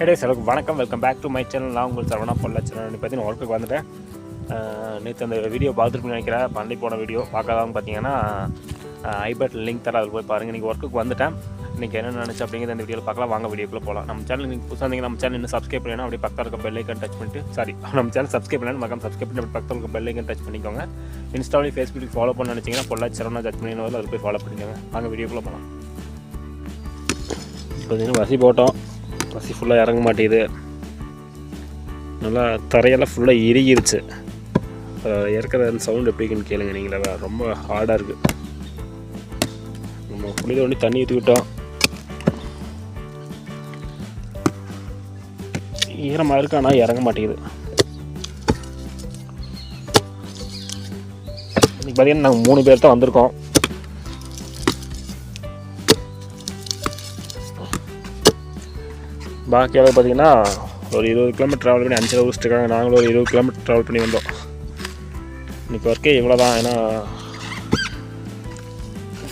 ஹேடே செலவுக்கு வணக்கம். Welcome back to my channel நான் உங்கள் சரவணா பொல்ல சேனல் பார்த்தீங்கன்னா ஒர்க்குக்கு வந்துட்டேன் நேற்று அந்த வீடியோ பார்த்துருப்பீங்கன்னு நினைக்கிறேன். பண்ணி போன வீடியோ பார்க்காதவங்க பார்த்தீங்கன்னா ஐபேட்டில் லிங்க் தர அதில் போய் பாருங்கள் இன்றைக்கி ஒர்க்குக்கு வந்துட்டேன். இன்றைக்கி என்ன நினச்சி அப்படிங்கிற இந்த வீடியோவில் பார்க்கலாம். வாங்க வீடியோக்குள்ளே போகலாம் நம்ம சேனல் நீங்கள் புதுசாக இருந்தீங்க நம்ம சேனல் இன்னும் சப்ஸ்கிரைப் பண்ணணும் அப்படியே பக்கத்தில் இருக்க பெல்லைக்கன் டச் பண்ணிட்டு சாரி நம்ம சேனல் சப்ஸ்கிரைப் பண்ணணும் மக்கம் சப்ஸ்கிரைப் பண்ணி அப்படி பக்கத்தில் இருக்க பெல்லைக்கன் டச் பண்ணிக்கோங்க. இன்ஸ்டாவிலையும் ஃபேஸ்புக்கில் ஃபாலோ பண்ண நினச்சிங்கன்னா பொள்ளாச்சி சரவணா டச் பண்ணி அதில் போய் ஃபாலோ பண்ணிக்கோங்க. வாங்க வீடியோக்குள்ளே போகலாம் பார்த்தீங்கன்னா வசி போட்டோம். பசி ஃபுல்லாக இறங்க மாட்டேங்குது. நல்லா தரையெல்லாம் ஃபுல்லாக இறுகிருச்சு. இறக்குற அந்த சவுண்ட் எப்படி இருக்குன்னு கேளுங்க நீங்களே. ரொம்ப ஹார்டாக இருக்குது நம்ம புளித ஒண்டி தண்ணி ஊற்றிக்கிட்டோம் ஈரமாக இருக்கு ஆனால் இறங்க மாட்டேங்குது. இன்றைக்கி பார்த்திங்கன்னா நாங்கள் மூணு பேர் தான் வந்திருக்கோம். பாக்கி அளவு பார்த்தீங்கன்னா ஒரு இருபது கிலோமீட்டர் ட்ராவல் பண்ணி அஞ்சு ஹவர்ஸ் இருக்காங்க நாங்களும் ஒரு இருபது கிலோமீட்டர் ட்ராவல் பண்ணி வந்தோம். இன்னைக்கு ஒர்க்கே இவ்வளோ தான் ஏன்னா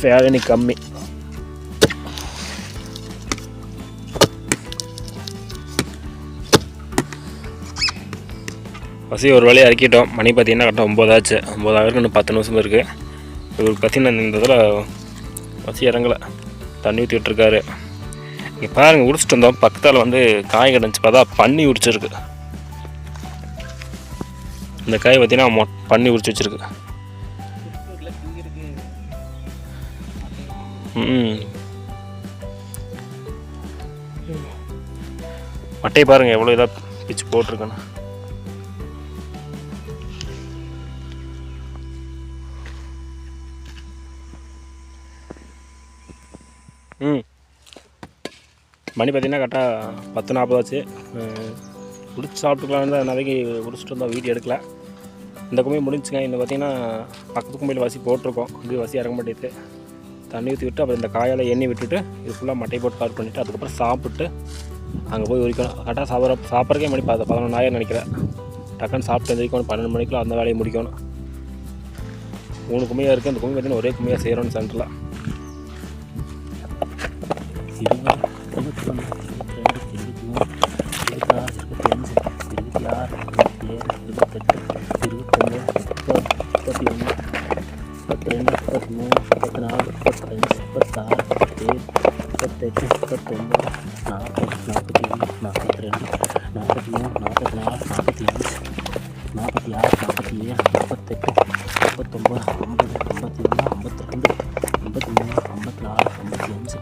ஃபேர் இன்னைக்கு கம்மி. பசி ஒரு வேலையை இறக்கிட்டோம். மணி பார்த்தீங்கன்னா கரெக்டாக ஒம்பதாச்சு ஒம்பதாயிரம் இன்னும் பத்து நிமிஷம் இருக்குது இவருக்கு பார்த்தீங்கன்னா இந்த இதில் பசி இறங்கலை. தண்ணி ஊற்றிட்டு இருக்காரு. இங்கே பாருங்கள் உடிச்சிட்டு வந்தோம். பக்கத்தில் வந்து காய் கிடந்துச்சு. பார்த்தா பண்ணி உரிச்சிருக்கு. இந்த காய் பார்த்தீங்கன்னா மொ பண்ணி உரிச்சு வச்சுருக்கு. ம் மட்டையை பாருங்கள் எவ்வளோ இதாக பிச்சு போட்டிருக்கேன்னு. மணி பார்த்தீங்கன்னா கரெக்டாக பத்து நாற்பது ஆச்சு முடிச்சு சாப்பிட்டுக்கலான்னு தான் நிறைய முடிச்சுட்டு வந்தோம் வீட்டு எடுக்கல. இந்த கும்பி முடிஞ்சுங்க இந்த பார்த்தீங்கன்னா பக்கத்து கும்பியில் வசி போட்டிருக்கோம். இது வசி இறங்க மாட்டேது தண்ணி ஊற்றி விட்டு அப்புறம் இந்த காயால் எண்ணெய் விட்டுட்டு இது ஃபுல்லாக மட்டை போட்டு கவர் பண்ணிவிட்டு அதுக்கப்புறம் சாப்பிட்டு அங்கே போய் உரிக்கணும். கரெக்டாக சாப்பிட்ற சாப்பிட்றக்கே மணி பார்த்து பதினொன்றாயிரம் நினைக்கிறேன். டக்குன்னு சாப்பிட்டு எந்திரிக்கணும். பன்னெண்டு மணிக்குள்ள அந்த வேலையை முடிக்கணும். மூணு கும்மியாக இருக்குது அந்த கும்மி பார்த்தீங்கன்னா ஒரே கும்மியாக செய்கிறோம் சென்டரில் நாற்பத்தி நாற்பத்தி ஆறு நாற்பத்தி ஏழு நாற்பத்தெட்டு ஐம்பத்தொம்பது ஐம்பது ஐம்பத்தி ஒன்று ஐம்பத்தி ரெண்டு ஐம்பத்தி மூணு ஐம்பத்தி நாலு ஐம்பத்தி அஞ்சு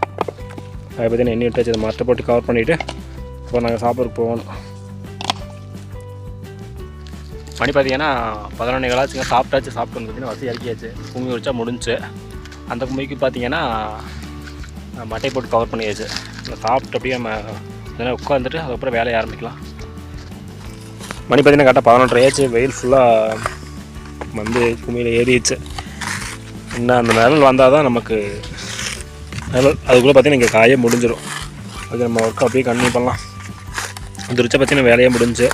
அதை பற்றி என்ன எண்ணி விட்டாச்சு அதை மற்ற போட்டு கவர் பண்ணிவிட்டு இப்போ நாங்கள் சாப்பிட்றதுக்கு போகணும் மணி பார்த்தீங்கன்னா பதினொன்று கலாச்சுங்க சாப்பிட்டாச்சு சாப்பிட்டு வந்து பார்த்தீங்கன்னா வசதி இறக்கியாச்சு. கும்மி வச்சா முடிஞ்சு. அந்த கும்மிக்கு பார்த்தீங்கன்னா மட்டை போட்டு கவர் பண்ணியாச்சு. சாப்பிட்டு அப்படியே நம்ம இதெல்லாம் உட்காந்துட்டு அதுக்கப்புறம் வேலையை ஆரம்பிக்கலாம். மணி பார்த்தீங்கன்னா கரெக்டாக பதினொன்றரை ஆச்சு. வெயில் ஃபுல்லாக வந்து கும்மியில் ஏறிடுச்சு. இன்னும் அந்த நிழல் வந்தால் தான் நமக்கு நிழல் அதுக்குள்ளே பார்த்தீங்கன்னா இங்கே காயே முடிஞ்சிடும் அது நம்ம ஒர்க் அப்படியே கண்டினியூ பண்ணலாம். திருச்ச பார்த்தீங்கன்னா வேலையே முடிஞ்சு.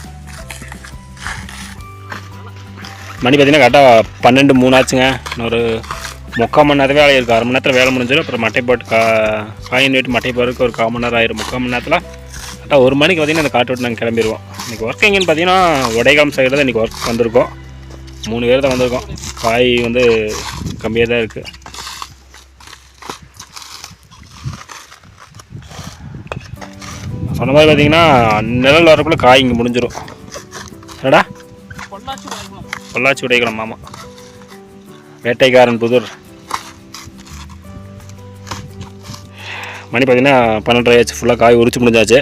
மணி பார்த்தீங்கன்னா கரெக்டாக பன்னெண்டு மூணு ஆச்சுங்க. ஒரு முக்கால் மணி நேரத்தில் வேலை இருக்குது அரை மணி நேரத்தில் வேலை முடிஞ்சிடும். அப்புறம் மட்டை போட்டு கா காயின் வெயிட் மட்டை போகிறதுக்கு ஒரு கால் மணி நேரம் ஆயிரும். முக்கால் மணி நேரத்தில் கரெக்டாக ஒரு மணிக்கு பார்த்திங்கன்னா அந்த காட்டு விட்டு நாங்கள் கிளம்பிடுவோம் இன்றைக்கி ஒர்க் எங்கேன்னு பார்த்தீங்கன்னா உடைகாம் சைடில் தான் இன்றைக்கி ஒர்க் வந்திருக்கோம். மூணு பேர் தான் வந்திருக்கோம். காய் வந்து கம்மியாக தான் இருக்குது சொன்ன மாதிரி பார்த்தீங்கன்னா நிழல் வரக்குள்ளே காய் இங்கே முடிஞ்சிடும் என்னடா? பொள்ளாச்சி உடைக்கலாம் மாமா. வேட்டைக்காரன் புதூர். மணி பார்த்தீங்கன்னா பன்னெண்டரை ஆச்சு ஃபுல்லாக காய் உரிச்சு முடிஞ்சாச்சு.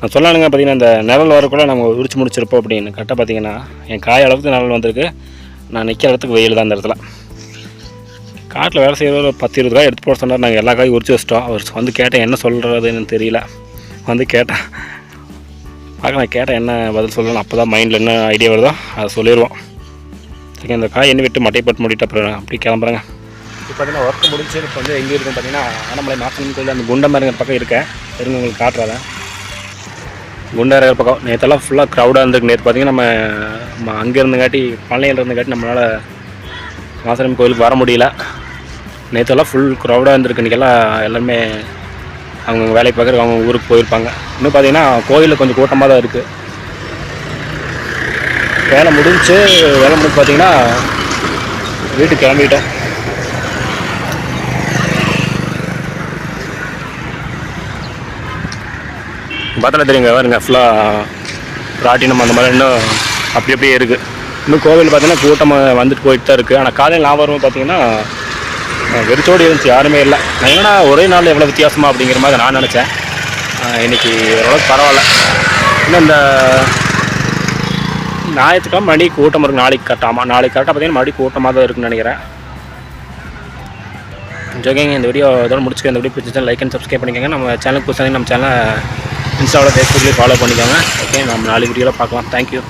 நான் சொல்லணுங்க பார்த்தீங்கன்னா இந்த நிழல் வரக்குள்ள நம்ம உரிச்சு முடிச்சிருப்போம் அப்படின்னு. கரெக்டாக பார்த்தீங்கன்னா என் காய் அளவுக்கு நிழல் வந்திருக்கு. நான் நிற்கிற இடத்துக்கு வெயில் தான் அந்த இடத்துல. காட்டில் வேலை செய்கிற ஒரு பத்து இருபது காய் எடுத்து போட சொன்னார். நாங்கள் எல்லா காயும் உரிச்சு வச்சிட்டோம். அவர் வந்து கேட்டேன் என்ன சொல்கிறதுன்னு தெரியல. வந்து கேட்டேன் பார்க்க நான் கேட்டேன் என்ன பதில் சொல்லணும் அப்போ தான் மைண்டில் என்ன ஐடியா வருதோ அதை சொல்லிடுவோம் சரி இந்த காய் எண்ணெய் விட்டு மட்டை போட்டு மூடிட்டு அப்புறம் அப்படி கிளம்புறாங்க. இப்போ பார்த்தீங்கன்னா ஒர்க் முடிஞ்சு இப்போ வந்து எங்கே இருக்கும் பார்த்தீங்கன்னா ஆனமலை மாசம் கோயில் அந்த குண்டமரங்கிற பக்கம் இருக்கேன் இருங்க உங்களுக்கு காட்டுறேன். குண்டமரங்கிற பக்கம். நேற்றெல்லாம் ஃபுல்லாக க்ரௌடாக இருந்திருக்கு. நேற்று பார்த்தீங்கன்னா நம்ம நம்ம அங்கே இருந்தங்காட்டி பழனியில் இருந்தங்காட்டி நம்மளால் மாசனம் கோயிலுக்கு வர முடியல. நேற்றெல்லாம் ஃபுல் க்ரௌடாக இருந்திருக்கு. இன்றைக்கெல்லாம் எல்லாருமே அவங்க வேலைக்கு பார்க்குறக்கு அவங்க ஊருக்கு போயிருப்பாங்க. இன்னும் பார்த்தீங்கன்னா கோயிலில் கொஞ்சம் கூட்டமாக தான் இருக்குது வேலை முடிஞ்சு வேலை முடிஞ்சு பார்த்தீங்கன்னா வீட்டுக்கு கிளம்பிட்டோம் பார்த்தாலே தெரியுங்க பாருங்க ஃபுல்லாக ராட்டினம் அந்த மாதிரி இன்னும் அப்படி அப்படியே இருக்குது இன்னும் கோவில் பார்த்தீங்கன்னா கூட்டமாக வந்துட்டு போயிட்டு தான் இருக்குது ஆனால் காலையில் நான் வரும்போது பார்த்தீங்கன்னா அஹ், வெறிச்சோடி இருந்துச்சு யாருமே இல்லை. நான் என்னடா ஒரே நாள் எவ்வளோ வித்தியாசமா அப்படிங்கிற மாதிரி நான் நினச்சேன். இன்றைக்கி ஓரளவுக்கு பரவாயில்ல. இன்னும் இந்த ஞாயிற்றுக்கிழமை மணி கூட்டம் இருக்கு. நாளைக்கு கரெக்டாமா நாளைக்கு கரெக்டாக பார்த்தீங்கன்னா மறுபடி கூட்டமாக தான் இருக்குன்னு நினைக்கிறேன். ஓகேங்க இந்த வீடியோ இதோட முடிச்சுக்க இந்த வீடியோ பிடிச்சிருந்தா லைக் அண்ட் சப்ஸ்கிரைப் பண்ணிக்கோங்க. நம்ம சேனலுக்கு புதுசாக நம்ம சேனலை இன்ஸ்டாவில் ஃபேஸ்புக்லேயும் ஃபாலோ பண்ணிக்கோங்க. ஓகே நம்ம நாளைக்கு வீடியோவில் பார்க்கலாம். தேங்க்யூ